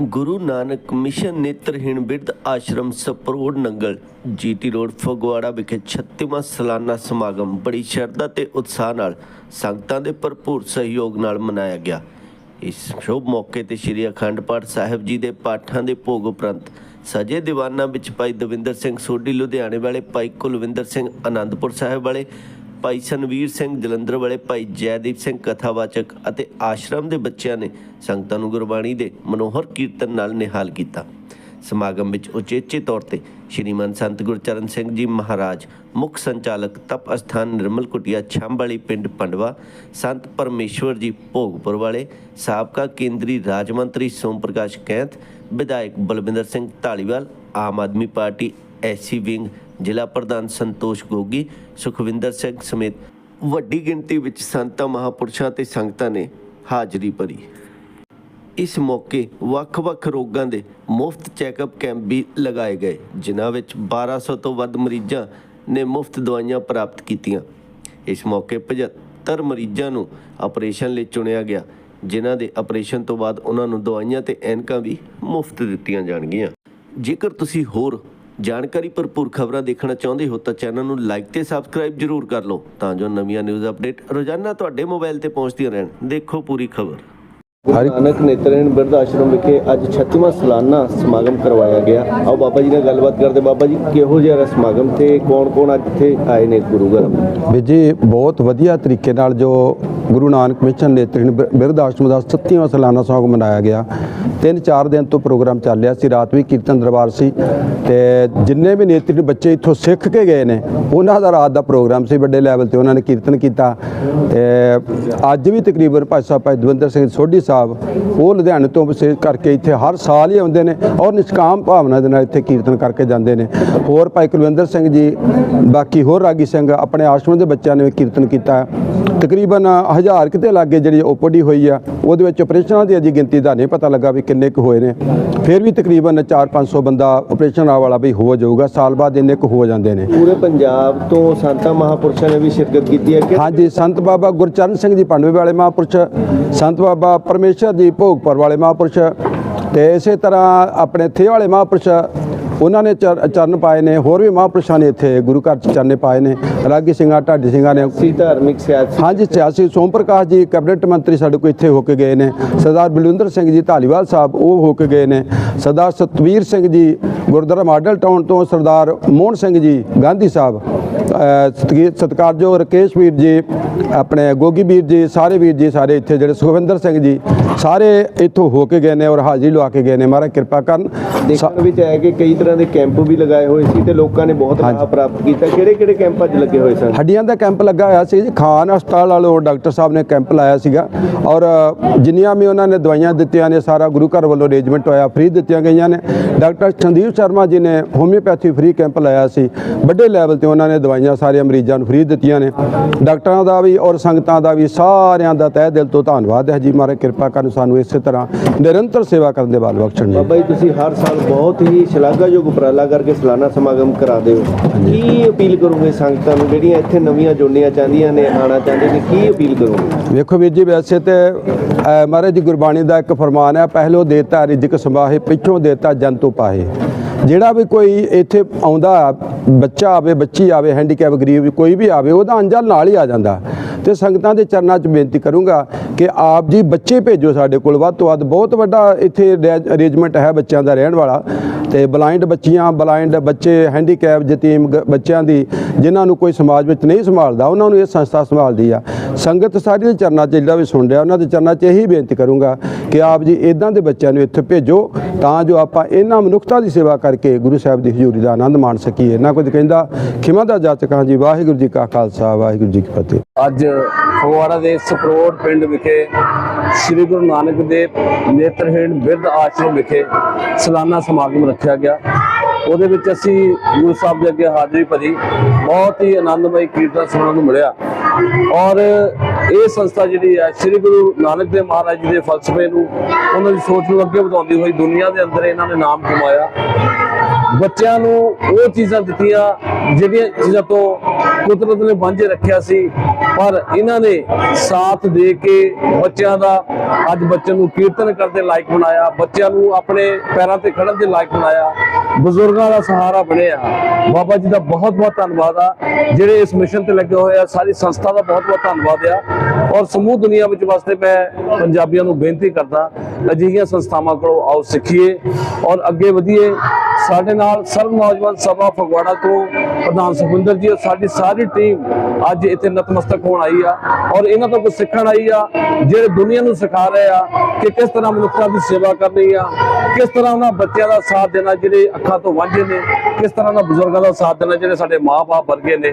Guru Nanak mission ਨੇਤਰਹੀਣ ਬਿਰਧ ਆਸ਼ਰਮ ਸਪਰੋੜ ਨੰਗਲ, ਜੀਟੀ ਰੋਡ, ਫਗਵਾੜਾ ਵਿਖੇ 36ਵਾਂ ਸਾਲਾਨਾ ਸਮਾਗਮ ਬੜੀ ਸ਼ਰਧਾ ਤੇ ਉਤਸ਼ਾਹ ਨਾਲ ਸੰਗਤਾਂ ਦੇ ਭਰਪੂਰ ਸਹਿਯੋਗ ਨਾਲ ਮਨਾਇਆ ਗਿਆ। ਇਸ ਸ਼ੁਭ ਮੌਕੇ ਤੇ ਸ੍ਰੀ ਅਖੰਡ ਪਾਠ ਸਾਹਿਬ ਜੀ ਦੇ ਪਾਠਾਂ ਦੇ ਭੋਗ ਉਪਰੰਤ ਸਜੇ ਦੀਵਾਨਾਂ ਵਿੱਚ ਭਾਈ ਦਵਿੰਦਰ ਸਿੰਘ ਸੋਢੀ, ਲੁਧਿਆਣੇ ਵਾਲੇ ਭਾਈ ਕੁਲਵਿੰਦਰ ਸਿੰਘ ਆਨੰਦਪੁਰ ਸਾਹਿਬ ਵਾਲੇ ਭਾਈ ਸਨਵੀਰ ਸਿੰਘ, ਜਲੰਧਰ ਵਾਲੇ ਭਾਈ ਜੈਦੀਪ ਸਿੰਘ ਕਥਾਵਾਚਕ ਅਤੇ ਆਸ਼ਰਮ ਦੇ ਬੱਚਿਆਂ ਨੇ ਸੰਗਤਾਂ ਨੂੰ ਗੁਰਬਾਣੀ ਦੇ ਮਨੋਹਰ ਕੀਰਤਨ ਨਾਲ ਨਿਹਾਲ ਕੀਤਾ। ਸਮਾਗਮ ਵਿੱਚ ਉਚੇਚੇ ਤੌਰ ਤੇ ਸ਼੍ਰੀਮਾਨ ਸੰਤ ਗੁਰਚਰਨ ਸਿੰਘ ਜੀ ਮਹਾਰਾਜ, ਮੁੱਖ ਸੰਚਾਲਕ ਤਪ ਅਸਥਾਨ ਨਿਰਮਲ ਕੁਟਿਆ ਛੰਬ ਵਾਲੀ ਪਿੰਡ ਪੰਡਵਾ, ਸੰਤ ਪਰਮੇਸ਼ਵਰ ਜੀ ਭੋਗਪੁਰ ਵਾਲੇ, ਸਾਬਕਾ ਕੇਂਦਰੀ ਰਾਜ ਮੰਤਰੀ ਸੋਮ ਪ੍ਰਕਾਸ਼ ਕੈਂਥ, ਵਿਧਾਇਕ Balwinder Singh Dhaliwal Aam Aadmi party SC wing ਜ਼ਿਲ੍ਹਾ ਪ੍ਰਧਾਨ ਸੰਤੋਸ਼ ਗੋਗੀ, ਸੁਖਵਿੰਦਰ ਸਿੰਘ ਸਮੇਤ ਵੱਡੀ ਗਿਣਤੀ ਵਿੱਚ ਸੰਤਾਂ, ਮਹਾਪੁਰਸ਼ਾਂ ਤੇ ਸੰਗਤਾਂ ਨੇ ਹਾਜ਼ਰੀ ਭਰੀ। ਇਸ ਮੌਕੇ ਵੱਖ-ਵੱਖ ਰੋਗਾਂ ਦੇ ਮੁਫਤ ਚੈੱਕਅਪ ਕੈਂਪ ਵੀ ਲਗਾਏ ਗਏ, ਜਿਨ੍ਹਾਂ ਵਿੱਚ 1200 ਤੋਂ ਵੱਧ ਮਰੀਜ਼ਾਂ ਨੇ ਮੁਫਤ ਦਵਾਈਆਂ ਪ੍ਰਾਪਤ ਕੀਤੀਆਂ। ਇਸ ਮੌਕੇ 75 ਮਰੀਜ਼ਾਂ ਨੂੰ ਆਪਰੇਸ਼ਨ ਲਈ ਚੁਣਿਆ ਗਿਆ, ਜਿਨ੍ਹਾਂ ਦੇ ਆਪਰੇਸ਼ਨ ਤੋਂ ਬਾਅਦ ਉਹਨਾਂ ਨੂੰ ਦਵਾਈਆਂ ਤੇ ਐਨਕਾਂ ਵੀ ਮੁਫਤ ਦਿੱਤੀਆਂ ਜਾਣਗੀਆਂ। ਜੇਕਰ ਤੁਸੀਂ ਹੋਰ ਜਾਣਕਾਰੀ ਭਰਪੂਰ ਖਬਰਾਂ ਦੇਖਣਾ ਚਾਹੁੰਦੇ ਹੋ ਤਾਂ ਚੈਨਲ ਨੂੰ ਲਾਈਕ ਤੇ ਸਬਸਕ੍ਰਾਈਬ ਜ਼ਰੂਰ ਕਰ ਲਓ ਤਾਂ ਜੋ ਨਵੀਆਂ ਨਿਊਜ਼ ਅਪਡੇਟ ਰੋਜ਼ਾਨਾ ਤੁਹਾਡੇ ਮੋਬਾਈਲ ਤੇ ਪਹੁੰਚਦੀਆਂ ਰਹਿਣ। ਦੇਖੋ ਪੂਰੀ ਖਬਰ। ਗੁਰੂ ਨਾਨਕ ਨੇਤਰਹੀਣ ਬਿਰਧ ਆਸ਼ਰਮ ਵਿਖੇ ਅੱਜ 36ਵਾਂ ਸਾਲਾਨਾ ਸਮਾਗਮ ਕਰਵਾਇਆ ਗਿਆ। ਆਓ ਬਾਬਾ ਜੀ ਨਾਲ ਗੱਲਬਾਤ ਕਰਦੇ ਬਾਬਾ ਜੀ ਕਿਹੋ ਜਿਹਾ ਸਮਾਗਮ ਤੇ ਕੌਣ-ਕੌਣ ਅੱਜ ਇੱਥੇ ਆਏ ਨੇ ਗੁਰੂ ਘਰ? ਵੀ ਜੀ ਬਹੁਤ ਵਧੀਆ ਤਰੀਕੇ ਨਾਲ ਜੋ ਗੁਰੂ ਨਾਨਕ ਮਿਸ਼ਨ ਨੇਤਰਹੀਣ ਬਿ- ਬਿਰਧ ਆਸ਼ਰਮ ਦਾ 37ਵਾਂ ਸਾਲਾਨਾ ਸਮਾਗਮ ਮਨਾਇਆ ਗਿਆ। ਤਿੰਨ ਚਾਰ ਦਿਨ ਤੋਂ ਪ੍ਰੋਗਰਾਮ ਚੱਲ ਰਿਹਾ ਸੀ, ਰਾਤ ਵੀ ਕੀਰਤਨ ਦਰਬਾਰ ਸੀ ਤੇ ਜਿੰਨੇ ਵੀ ਨੇਤਰਹੀਣ ਬੱਚੇ ਇੱਥੋਂ ਸਿੱਖ ਕੇ ਗਏ ਨੇ, ਉਹਨਾਂ ਦਾ ਰਾਤ ਦਾ ਪ੍ਰੋਗਰਾਮ ਸੀ ਵੱਡੇ ਲੈਵਲ ਤੇ, ਉਹਨਾਂ ਨੇ ਕੀਰਤਨ ਕੀਤਾ ਤੇ ਅੱਜ ਵੀ ਤਕਰੀਬਨ ਭਾਈ ਸਾਹਿਬ, ਭਾਈ ਦਵਿੰਦਰ ਸਿੰਘ ਸੋਢੀ ਸਾਹਿਬ, ਉਹ ਲੁਧਿਆਣੇ ਤੋਂ ਵਿਸ਼ੇਸ਼ ਕਰਕੇ ਇੱਥੇ ਹਰ ਸਾਲ ਹੀ ਆਉਂਦੇ ਨੇ ਔਰ ਨਿਸ਼ਕਾਮ ਭਾਵਨਾ ਦੇ ਨਾਲ ਇੱਥੇ ਕੀਰਤਨ ਕਰਕੇ ਜਾਂਦੇ ਨੇ। ਹੋਰ ਭਾਈ ਕੁਲਵਿੰਦਰ ਸਿੰਘ ਜੀ, ਬਾਕੀ ਹੋਰ ਰਾਗੀ ਸਿੰਘ, ਆਪਣੇ ਆਸ਼ਰਮ ਦੇ ਬੱਚਿਆਂ ਨੇ ਵੀ ਕੀਰਤਨ ਕੀਤਾ। ਤਕਰੀਬਨ ਹਜ਼ਾਰ ਕਿਤੇ ਲਾਗੇ ਜਿਹੜੀ ਓਪੀਡੀ ਹੋਈ ਆ ਉਹਦੇ ਵਿੱਚ ਆਪਰੇਸ਼ਨਾਂ ਦੀ ਅਜੀ ਗਿਣਤੀ ਦਾ ਨਹੀਂ ਪਤਾ ਲੱਗਾ ਵੀ ਕਿੰਨੇ ਕੁ ਹੋਏ ਨੇ। ਫਿਰ ਵੀ ਤਕਰੀਬਨ 4-500 ਬੰਦਾ ਆਪਰੇਸ਼ਨ ਵਾਲਾ ਵੀ ਹੋ ਜਾਊਗਾ ਸਾਲ ਬਾਅਦ ਇੰਨੇ ਕੁ ਹੋ ਜਾਂਦੇ ਨੇ। ਪੂਰੇ ਪੰਜਾਬ ਤੋਂ ਸੰਤਾਂ ਮਹਾਪੁਰਸ਼ਾਂ ਨੇ ਵੀ ਸ਼ਿਰਕਤ ਕੀਤੀ ਹੈ ਕਿ ਹਾਂਜੀ ਸੰਤ ਬਾਬਾ ਗੁਰਚਰਨ ਸਿੰਘ ਜੀ ਪੰਡਵੇ ਵਾਲੇ ਮਹਾਂਪੁਰਸ਼ ਸੰਤ ਬਾਬਾ ਪਰਮੇਸ਼ਰ ਜੀ ਭੋਗਪੁਰ ਵਾਲੇ ਮਹਾਂਪੁਰਸ਼ ਤੇ ਇਸੇ ਤਰ੍ਹਾਂ ਆਪਣੇ ਥੇ ਵਾਲੇ ਮਹਾਂਪੁਰਸ਼ ਉਹਨਾਂ ਨੇ ਚਰ- ਚਰਨ ਪਾਏ ਨੇ ਹੋਰ ਵੀ ਮਹਾਂਪੁਰਸ਼ਾਂ ਨੇ ਇੱਥੇ ਗੁਰੂ ਘਰ ਚ ਚਰਨੇ ਪਾਏ ਨੇ। ਰਾਗੀ ਸਿੰਘਾਂ ਢਾਡੀ ਸਿੰਘਾਂ ਨੇ ਸੀ ਧਾਰਮਿਕ ਸਿਆਸੀ ਹਾਂਜੀ ਸਿਆਸੀ। ਸੋਮ ਪ੍ਰਕਾਸ਼ ਜੀ ਕੈਬਨਿਟ ਮੰਤਰੀ ਸਾਡੇ ਕੋਲ ਇੱਥੇ ਹੋ ਕੇ ਗਏ ਨੇ। ਸਰਦਾਰ ਬਲਵਿੰਦਰ ਸਿੰਘ ਜੀ ਧਾਲੀਵਾਲ ਸਾਹਿਬ ਉਹ ਹੋ ਕੇ ਗਏ ਨੇ। ਸਰਦਾਰ ਸਤਵੀਰ ਸਿੰਘ ਜੀ ਗੁਰਦੁਆਰਾ ਮਾਡਲ ਟਾਊਨ ਤੋਂ ਸਰਦਾਰ ਮੋਹਨ ਸਿੰਘ ਜੀ ਗਾਂਧੀ ਸਾਹਿਬ ਸਤਿਕਾਰਯੋਗ ਰਕੇਸ਼ ਵੀਰ ਜੀ ਆਪਣੇ ਗੋਗੀ ਵੀਰ ਜੀ ਸਾਰੇ ਵੀਰ ਜੀ ਸਾਰੇ ਇੱਥੇ ਜਿਹੜੇ ਸੁਖਵਿੰਦਰ ਸਿੰਘ ਜੀ ਸਾਰੇ ਇੱਥੋਂ ਹੋ ਕੇ ਗਏ ਨੇ ਔਰ ਹਾਜ਼ਰੀ ਲਵਾ ਕੇ ਗਏ ਨੇ। ਮਹਾਰਾਜ ਕਿਰਪਾ ਕਰਨ। ਦੇਖਣ ਵਿੱਚ ਆਇਆ ਕਿ ਕਈ ਤਰ੍ਹਾਂ ਦੇ ਕੈਂਪ ਵੀ ਲਗਾਏ ਹੋਏ ਸੀ ਤੇ ਲੋਕਾਂ ਨੇ ਬਹੁਤ ਲਾਭ ਪ੍ਰਾਪਤ ਕੀਤਾ। ਕਿਹੜੇ ਕਿਹੜੇ ਕੈਂਪਾਂ 'ਚ ਲੱਗੇ ਹੋਏ ਸਨ? ਹੱਡੀਆਂ ਦਾ ਕੈਂਪ ਲੱਗਾ ਹੋਇਆ ਸੀ ਜੀ। ਖਾਨ ਹਸਪਤਾਲ ਵਾਲੋਂ ਡਾਕਟਰ ਸਾਹਿਬ ਨੇ ਕੈਂਪ ਲਾਇਆ ਸੀਗਾ। ਔਰ ਜਿੰਨੀਆਂ ਵੀ ਉਹਨਾਂ ਨੇ ਦਵਾਈਆਂ ਦਿੱਤੀਆਂ ਨੇ ਸਾਰਾ ਗੁਰੂ ਘਰ ਵੱਲੋਂ ਅਰੇਂਜਮੈਂਟ ਹੋਇਆ ਫ੍ਰੀ ਦਿੱਤੀਆਂ ਗਈਆਂ ਨੇ। ਡਾਕਟਰ ਸੰਦੀਪ ਸ਼ਰਮਾ ਜੀ ਨੇ ਹੋਮਿਓਪੈਥੀ ਫ੍ਰੀ ਕੈਂਪ ਲਾਇਆ ਸੀ। ਵੱਡੇ ਲੈਵਲ ਤੇ ਉਹਨਾਂ ਨੇ ਦਵਾਈਆਂ ਸਾਰੇ ਮਰੀਜ਼ਾਂ ਨੂੰ ਫ੍ਰੀ ਦਿੱਤੀਆਂ ਨੇ। ਡਾਕਟਰਾਂ ਦਾ ਵੀ ਔਰ ਸੰਗਤਾਂ ਦਾ ਵੀ ਸਾਰਿਆਂ ਦਾ ਤਹਿ ਦਿਲ ਤੋਂ ਧੰਨਵਾਦ ਹੈ ਜੀ। ਮਹਾਰਾਜ ਕਿਰਪਾ ਕਰਨ ਸਾਨੂੰ ਇਸੇ ਤਰ੍ਹਾਂ ਨਿਰੰਤਰ ਸੇਵਾ ਕਰਨ ਦੇ ਬਾਲ ਬਖਸ਼ਣ ਜੀ। ਬਾਬਾ ਜੀ ਤੁਸੀਂ ਹਰ ਸਾਲ ਬਹੁਤ ਹੀ ਸ਼ਲਾਘਾਯੋਗ ਉਪਰਾਲਾ ਕਰਕੇ ਸਾਲਾਨਾ ਸਮਾਗਮ ਕਰਾਉਂਦੇ ਹੋ ਕੀ ਅਪੀਲ ਕਰੋਗੇ ਸੰਗਤਾਂ ਨੂੰ? ਜਿਹੜੀਆਂ ਇੱਥੇ ਨਵੀਆਂ ਜੁੜਨੀਆਂ ਚਾਹੁੰਦੀਆਂ ਨੇ ਆਉਣਾ ਚਾਹੁੰਦੇ ਨੇ ਕੀ ਅਪੀਲ ਕਰੋਗੇ? ਵੇਖੋ ਵੀਰ ਜੀ ਵੈਸੇ ਤੇ ਮਹਾਰਾਜ ਦੀ ਗੁਰਬਾਣੀ ਦਾ ਇੱਕ ਫਰਮਾਨ ਹੈ ਪਹਿਲੋ ਦੇਤਾ ਰਿਜਕ ਸੰਭਾਹੇ ਪਿੱਛੋਂ ਦੇਤਾ ਜੰਤੂ ਪਾਹੇ। ਜਿਹੜਾ ਵੀ ਕੋਈ ਇੱਥੇ ਆਉਂਦਾ ਬੱਚਾ ਆਵੇ ਬੱਚੀ ਆਵੇ ਹੈਂਡੀਕੈਪ ਗਰੀਬ ਕੋਈ ਵੀ ਆਵੇ ਉਹਦਾ ਅੰਜਲ ਨਾਲ ਹੀ ਆ ਜਾਂਦਾ। ਤੇ ਸੰਗਤਾਂ ਦੇ ਚਰਨਾਂ 'ਚ ਬੇਨਤੀ ਕਰੂੰਗਾ ਕਿ ਆਪ ਜੀ ਬੱਚੇ ਭੇਜੋ ਸਾਡੇ ਕੋਲ। ਵੱਧ ਤੋਂ ਵੱਧ ਬਹੁਤ ਵੱਡਾ ਇੱਥੇ ਅਰੇਂਜਮੈਂਟ ਹੈ ਬੱਚਿਆਂ ਦਾ ਰਹਿਣ ਵਾਲਾ। ਤੇ ਬਲਾਈਂਡ ਬੱਚੀਆਂ, ਬਲਾਈਂਡ ਬੱਚੇ, ਹੈਂਡੀਕੈਪ ਜਤੀਮ ਗ- ਬੱਚਿਆਂ ਦੀ ਜਿਨ੍ਹਾਂ ਨੂੰ ਕੋਈ ਸਮਾਜ ਵਿੱਚ ਨਹੀਂ ਸੰਭਾਲਦਾ, ਉਹਨਾਂ ਨੂੰ ਇਹ ਸੰਸਥਾ ਸੰਭਾਲਦੀ ਆ। ਸੰਗਤ ਸਾਰੀ ਦੇ ਚਰਨਾਂ 'ਚ ਜਿਹੜਾ ਵੀ ਸੁਣ ਰਿਹਾ, ਉਹਨਾਂ ਦੇ ਚਰਨਾਂ 'ਚ ਇਹੀ ਬੇਨਤੀ ਕਰੂੰਗਾ ਕਿ ਆਪ ਜੀ ਇਦਾਂ ਦੇ ਬੱਚਿਆਂ ਨੂੰ ਇੱਥੇ ਭੇਜੋ ਤਾਂ ਜੋ ਆਪਾਂ ਇਹਨਾਂ ਮਨੁੱਖਤਾ ਦੀ ਸੇਵਾ ਕਰਕੇ ਗੁਰੂ ਸਾਹਿਬ ਦੀ ਹਜ਼ੂਰੀ ਦਾ ਆਨੰਦ ਮਾਣ ਸਕੀਏ। ਨਾ ਕੁਝ ਕਹਿੰਦਾ, ਖਿਮਾ ਦਾ ਜਾਚਕ ਹਾਂ ਜੀ, ਵਾਹਿਗੁਰੂ ਜੀ ਕਾ ਖਾਲਸਾ, ਵਾਹਿਗੁਰੂ ਜੀ ਕੀ ਫਤਿਹ। ਅੱਜ ਫਗਵਾੜਾ ਦੇ ਸਪਰੋਟ ਪਿੰਡ ਵਿਖੇ ਸ੍ਰੀ ਗੁਰੂ ਨਾਨਕ ਦੇਵ ਨੇਤਰਹੀਣ ਬਿਰਧ ਆਸ਼ਰਮ ਵਿਖੇ ਸਾਲਾਨਾ ਸਮਾਗਮ ਰੱਖਿਆ ਗਿਆ। ਉਹਦੇ ਵਿੱਚ ਅਸੀਂ ਗੁਰੂ ਸਾਹਿਬ ਦੇ ਅੱਗੇ ਹਾਜ਼ਰੀ ਭਰੀ ਬਹੁਤ ਹੀ ਆਨੰਦਮਈ ਕੀਰਤਨ ਸੁਣਨ ਨੂੰ ਮਿਲਿਆ। ਔਰ ਇਹ ਸੰਸਥਾ ਜਿਹੜੀ ਹੈ, ਸ੍ਰੀ ਗੁਰੂ ਨਾਨਕ ਦੇਵ ਮਹਾਰਾਜ ਜੀ ਦੇ ਫਲਸਫੇ ਨੂੰ, ਉਹਨਾਂ ਦੀ ਸੋਚ ਨੂੰ ਅੱਗੇ ਵਧਾਉਂਦੀ ਹੋਈ ਦੁਨੀਆ ਦੇ ਅੰਦਰ ਇਹਨਾਂ ਨੇ ਨਾਮ ਕਮਾਇਆ। ਬੱਚਿਆਂ ਨੂੰ ਉਹ ਚੀਜ਼ਾਂ ਦਿੱਤੀਆਂ, ਜਿਹੜੀਆਂ ਚੀਜ਼ਾਂ ਤੋਂ ਕੁਦਰਤ ਨੇ ਵਾਂਝੇ ਰੱਖਿਆ ਸੀ। ਪਰ ਇਹਨਾਂ ਨੇ ਸਾਥ ਦੇ ਕੇ ਬੱਚਿਆਂ ਦਾ ਅੱਜ ਬੱਚਿਆਂ ਨੂੰ ਕੀਰਤਨ ਕਰਦੇ ਲਾਇਕ ਬਣਾਇਆ, ਬੱਚਿਆਂ ਨੂੰ ਆਪਣੇ ਪੈਰਾਂ ਤੇ ਖੜਨ ਦੇ ਲਾਇਕ ਬਣਾਇਆ। ਬਜ਼ੁਰਗਾਂ ਦਾ ਸਹਾਰਾ ਬਣਿਆ। ਬਾਬਾ ਜੀ ਦਾ ਬਹੁਤ ਬਹੁਤ ਧੰਨਵਾਦ ਆ। ਜਿਹੜੇ ਇਸ ਮਿਸ਼ਨ ਤੇ ਲੱਗੇ ਹੋਏ ਆ, ਸਾਰੀ ਸੰਸਥਾ ਦਾ ਬਹੁਤ ਬਹੁਤ ਧੰਨਵਾਦ ਆ। ਔਰ ਸਮੂਹ ਦੁਨੀਆ ਵਿੱਚ ਵਾਸਤੇ ਮੈਂ ਪੰਜਾਬੀਆਂ ਨੂੰ ਬੇਨਤੀ ਕਰਦਾ, ਅਜਿਹੀਆਂ ਸੰਸਥਾਵਾਂ ਕੋਲੋਂ ਆਓ ਸਿੱਖੀਏ ਔਰ ਅੱਗੇ ਵਧੀਏ। ਸਾਡੇ ਨਾਲ ਸਰਵ ਨੌਜਵਾਨ ਸਭਾ ਫਗਵਾੜਾ ਤੋਂ ਪ੍ਰਧਾਨ ਸੁਖਿੰਦਰ ਜੀ ਔਰ ਸਾਡੀ ਸਾਰੀ ਟੀਮ ਅੱਜ ਇੱਥੇ ਨਤਮਸਤਕ ਹੋਣ ਆਈ ਆ ਔਰ ਇਹਨਾਂ ਤੋਂ ਕੁਝ ਸਿੱਖਣ ਆਈ ਆ, ਜਿਹੜੇ ਦੁਨੀਆ ਨੂੰ ਸਿਖਾ ਰਹੇ ਆ ਕਿ ਕਿਸ ਤਰ੍ਹਾਂ ਮਨੁੱਖਤਾ ਦੀ ਸੇਵਾ ਕਰਨੀ ਆ, ਕਿਸ ਤਰ੍ਹਾਂ ਉਹਨਾਂ ਬੱਚਿਆਂ ਦਾ ਸਾਥ ਦੇਣਾ ਜਿਹੜੇ ਅੱਖਾਂ ਤੋਂ ਵਾਂਝੇ ਨੇ। ਕਿਸ ਤਰ੍ਹਾਂ ਉਹਨਾਂ ਬਜ਼ੁਰਗਾਂ ਦਾ ਸਾਥ ਦੇਣਾ ਜਿਹੜੇ ਸਾਡੇ ਮਾਪੇ ਵਰਗੇ ਨੇ?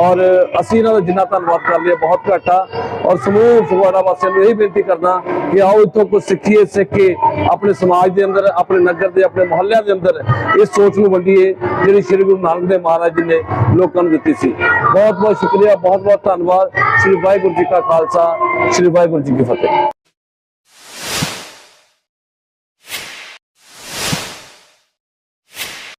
ਔਰ ਅਸੀਂ ਇਹਨਾਂ ਦਾ ਜਿੰਨਾ ਧੰਨਵਾਦ ਕਰ ਲਿਆ ਬਹੁਤ ਘੱਟ ਆ। ਔਰ ਸਮੂਹ ਫਗਵਾੜਾ ਵਾਸੀਆਂ ਨੂੰ ਇਹ ਬੇਨਤੀ ਕਰਦਾ ਕਿ ਆਓ ਇੱਥੋਂ ਕੁਝ ਸਿੱਖੀਏ, ਸਿੱਖ ਕੇ ਆਪਣੇ ਸਮਾਜ ਦੇ ਅੰਦਰ, ਆਪਣੇ ਨਗਰ ਦੇ, ਆਪਣੇ ਮੁਹੱਲਿਆਂ ਦੇ ਅੰਦਰ ਇਸ ਸੋਚ ਨੂੰ ਵੰਡੀਏ, ਜਿਹੜੀ ਸ੍ਰੀ ਗੁਰੂ ਨਾਨਕ ਦੇਵ ਮਹਾਰਾਜ ਜੀ ਨੇ ਲੋਕਾਂ ਨੂੰ ਦਿੱਤੀ ਸੀ। ਬਹੁਤ ਬਹੁਤ ਸ਼ੁਕਰੀਆ ਬਹੁਤ ਬਹੁਤ ਧੰਨਵਾਦ। ਸ੍ਰੀ ਵਾਹਿਗੁਰੂ ਜੀ ਕਾ ਖਾਲਸਾ, ਸ੍ਰੀ ਵਾਹਿਗੁਰੂ ਜੀ ਕੀ ਫਤਿਹ।